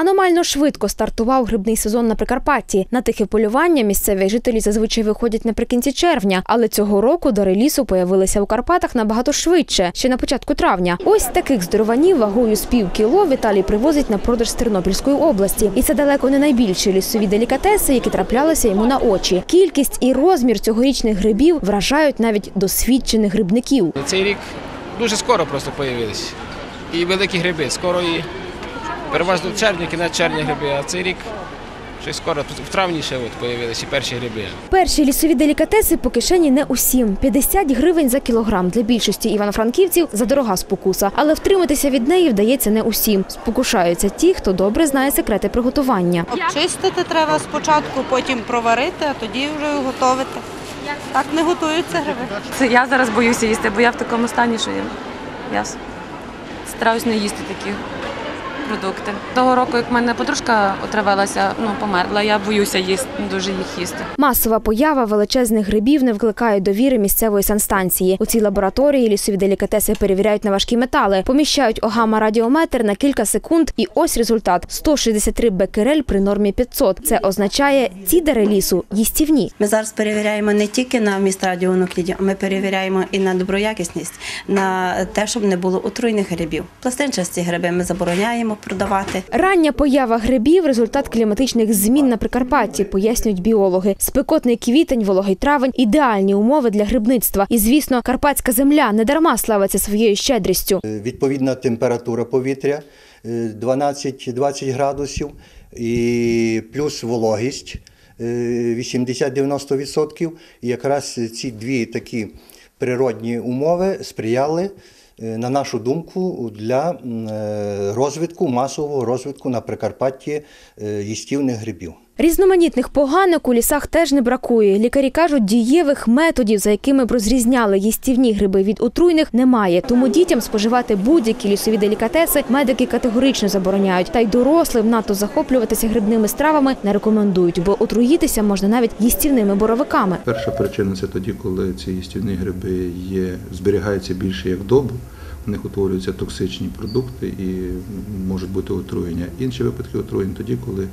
Аномально швидко стартував грибний сезон на Прикарпатті. На тихе полювання місцеві жителі зазвичай виходять наприкінці червня, але цього року дари лісу появилися у Карпатах набагато швидше, ще на початку травня. Ось таких здорованів вагою з пів кіло Віталій привозить на продаж з Тернопільської області. І це далеко не найбільші лісові делікатеси, які траплялися йому на очі. Кількість і розмір цьогорічних грибів вражають навіть досвідчених грибників. Цей рік дуже скоро просто появились. І великі гриби. Скоро і переважно в червні, кінець червня гриби, а цей рік щось скоро, тут в травні ще от появилися перші гриби. Перші лісові делікатеси по кишені не усім. 50 гривень за кілограм для більшості івано-франківців задорога спокуса, але втриматися від неї вдається не усім. Спокушаються ті, хто добре знає секрети приготування. Обчистити треба спочатку, потім проварити, а тоді вже готувати. Так не готуються гриби. Це я зараз боюся їсти, бо я в такому стані, що я, я стараюсь не їсти такі продукти. Того року, як в мене подружка отравилася, ну померла, я боюся їсти, дуже їх їсти. Масова поява величезних грибів не викликає довіри місцевої санстанції. У цій лабораторії лісові делікатеси перевіряють на важкі метали, поміщають огама радіометр на кілька секунд, і ось результат: 163 бекерель при нормі 500. Це означає, ці дари лісу їстівні. Ми зараз перевіряємо не тільки на вміст радіонуклідів, а ми перевіряємо і на доброякісність, на те, щоб не було отруйних грибів. Пластинчасті гриби ми забороняємо продавати. Рання поява грибів результат кліматичних змін на Прикарпатті, пояснюють біологи. Спекотний квітень, вологий травень ідеальні умови для грибництва. І звісно, карпатська земля не дарма славиться своєю щедрістю. Е, Відповідна температура повітря е, 12-20 градусів і плюс вологість е, 80-90%. І якраз ці дві такі природні умови сприяли, е, на нашу думку, для е, розвитку, масового розвитку на Прикарпатті е, їстівних грибів. Різноманітних поганок у лісах теж не бракує. Лікарі кажуть, дієвих методів, за якими б розрізняли їстівні гриби від отруйних, немає. Тому дітям споживати будь-які лісові делікатеси медики категорично забороняють. Та й дорослим надто захоплюватися грибними стравами не рекомендують, бо отруїтися можна навіть їстівними боровиками. Перша причина це тоді, коли ці їстівні гриби є, зберігаються більше як добу, в них утворюються токсичні продукти і можуть бути отруєння. Інші випадки отруєння тоді, коли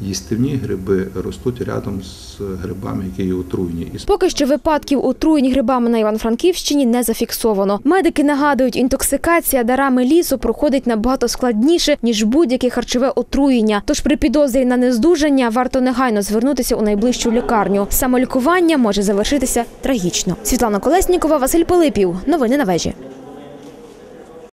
їстівні гриби ростуть рядом з грибами, які є отруйні. Поки що випадків отруєнь грибами на Івано-Франківщині не зафіксовано. Медики нагадують, інтоксикація дарами лісу проходить набагато складніше ніж будь-яке харчове отруєння. Тож при підозрі на нездужання варто негайно звернутися у найближчу лікарню. Самолікування може завершитися трагічно. Світлана Колеснікова, Василь Пилипів. Новини на вежі.